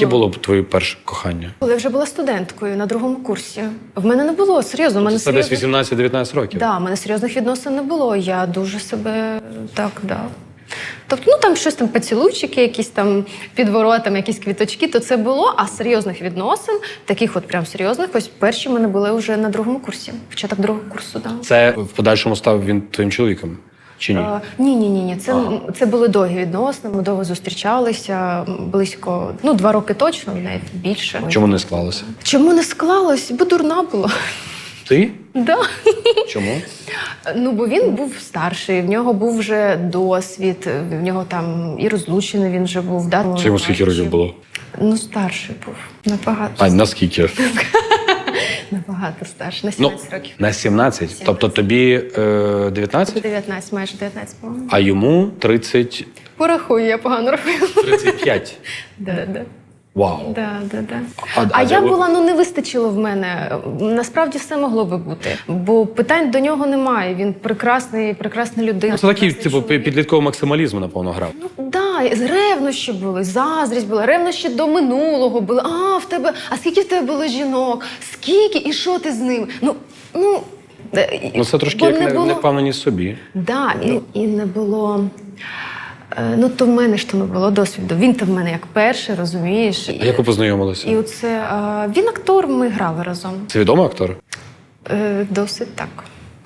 Яке було б твоє перше кохання? Коли я вже була студенткою на другому курсі. В мене не було серйозно. В мене Це десь серйозно... 18-19 років. Да, в мене серйозних відносин не було. Я дуже себе так да. Тобто, ну там щось там поцілуйчики, якісь там під воротами, якісь квіточки, то це було. А серйозних відносин, таких от прям серйозних, ось перші в мене були вже на другому курсі. Початок другого курсу, да. Це в подальшому став він твоїм чоловіком? Чи ні? Е, Ні, ні, ні, ні. Це, Ага. це були довгі відносини. Ми довго зустрічалися близько, ну два роки точно, навіть більше. Чому не склалося? Чому не склалось? Бо дурна була. Ти? Да. Чому? Ну, бо він був старший, в нього був вже досвід, в нього там і розлучений він вже був. Да? Це йому скільки років було? Ну, старший був. Набагато, А наскільки? набагато старше. на Ну, 17 років. на 17. Тобто тобі е, 19, 19, майже 19, по-моєму. а йому 30, Порахую, я погано рахую. 35. Да, да. Вау. Да, да, да. А- А, а я ви- була, ну не вистачило в мене. Насправді все могло би бути. Бо питань до нього немає. Він прекрасний, прекрасна людина. Ну, Це такий, типу, підлітковий максималізм, напевно, грав. Ну да, ревнощі були, заздрість була, ревнощі до минулого були. А в тебе, а скільки в тебе було жінок? Скільки і що ти з ними? Ну ну. Ну це трошки бо як не не, було... невпевненість собі. Да, і, і не було. Е, Ну, то в мене ж то не було досвіду. Він то в мене як перший, розумієш. А як ви познайомилися? І оце він актор, ми грали разом. Це відомий актор? Е, Досить так.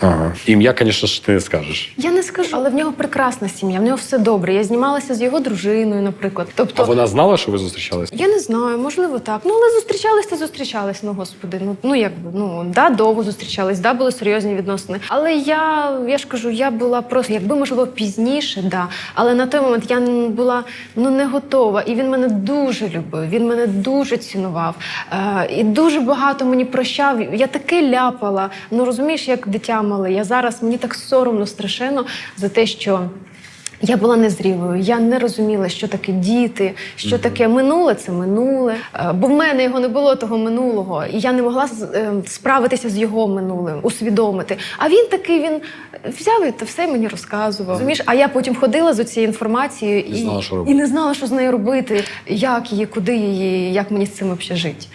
Ага. Ім'я, звісно ж, ти не скажеш. Я не скажу, але в нього прекрасна сім'я, в нього все добре. Я знімалася з його дружиною, наприклад. Тобто, А вона знала, що ви зустрічалися? я не знаю, можливо, так. Ну, але зустрічались та зустрічались, ну господи. Ну, ну якби, ну да, довго зустрічались, да, були серйозні відносини. Але я, я ж кажу, я була просто, якби можливо пізніше, да. Але на той момент я н- була ну не готова. І він мене дуже любив, він мене дуже цінував. Е, і дуже багато мені прощав. Я таке ляпала. Ну розумієш, як дитя мале. Я зараз мені так соромно страшенно за те, що. Я була незрілою, я не розуміла, що таке діти, що таке минуле це минуле. Е, Бо в мене його не було того минулого, і я не могла е, справитися з його минулим, усвідомити. А він такий він взяв і та все мені розказував. Розумієш? А я потім ходила з цією інформацією і, знала, що робити. і не знала, що з нею робити, як її, куди її, як мені з цим взагалі жити.